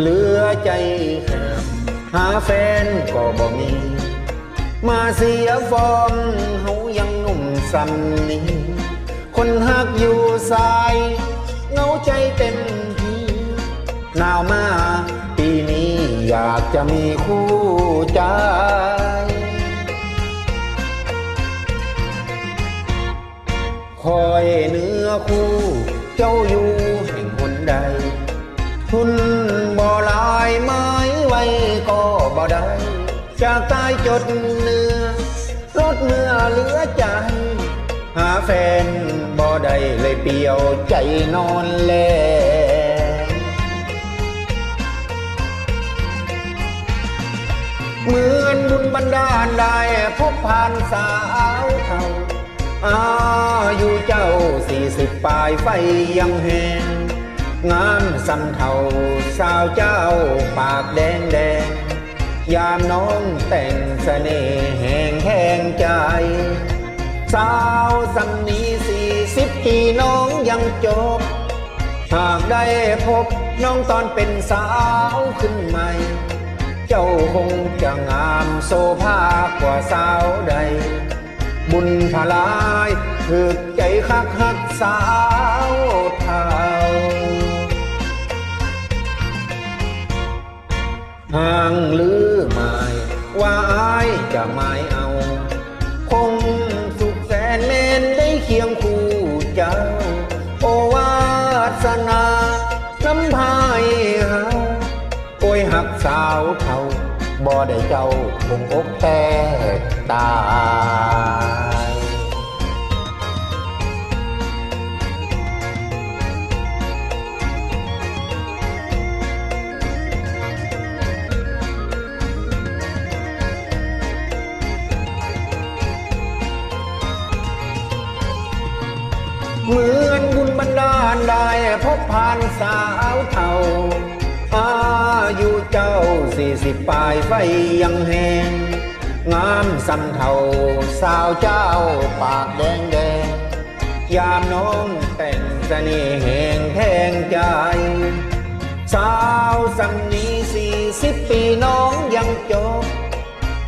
เหลือใจแค่หาแฟนก็บ่มี มาเสียฟอร์มเฮายังหนุ่มซ้ำนี้คนหักอยู่สายเงาใจเต็มที่หนาวมาปีนี้อยากจะมีคู่ใจคอยเนื้อคู่ เจ้าอยู่แห่งหนใดทุน บ่ได้จากตายจดเนื้อรถเมื่อเหลือใจ หาแฟนบ่ได้เลยเปียวใจนอนแลเหมือนบุญบันดาลได้พบผ่านสาวเทาอาอยุเจ้าสี่สิบปลายไฟยังแหงงามสำเทาสาวเจ้าปากแดงแดง ยามน้องแต่งเสน่ห์แห่งแห้งใจ สาวสันนี้สี่สิบปีน้องยังจบ หากได้พบน้องตอนเป็นสาวขึ้นใหม่ เจ้าคงจะงามโซภากว่าสาวใด บุญพลายถึกใจคักฮักสาวเท่า ห่างหรือไม่ว่าอายจะไม่เอา คงสุขแสนเมนได้เคียงคู่เจ้า โอวาสนาน้ำพายเฮาโอ้ยหักสาวเท่าบ่ได้เจ้าคงอกแตกตาย เหมือนบุญบันดาลได้พบผ่านสาวเท่า อายุเจ้าสี่สิบปลายไฟยังแหงงามสำเทาสาวเจ้าปากแดงแดงยามน้องแต่งสน่แหงแทงใจ สาวสำนีสี่สิบปีน้องยังจบ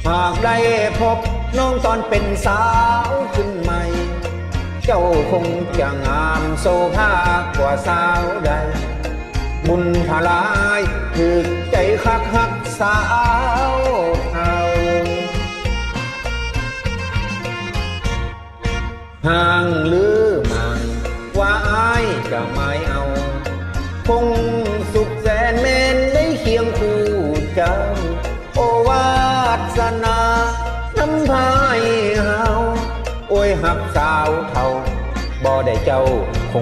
หากได้พบน้องตอนเป็นสาวขึ้นใหม่ เจ้าคงจะงามโซภากว่าสาวใด บุญพลายถึกใจคักฮักสาวเท่าห่างหรือไม่ว่าอายจะไม่เอา คงสุขแสนเม่นได้เคียงคู่เจ้า โอวาสนาน้ำพายเฮาโอ้ยหักสาวเท่า บ่ได้เจ้าค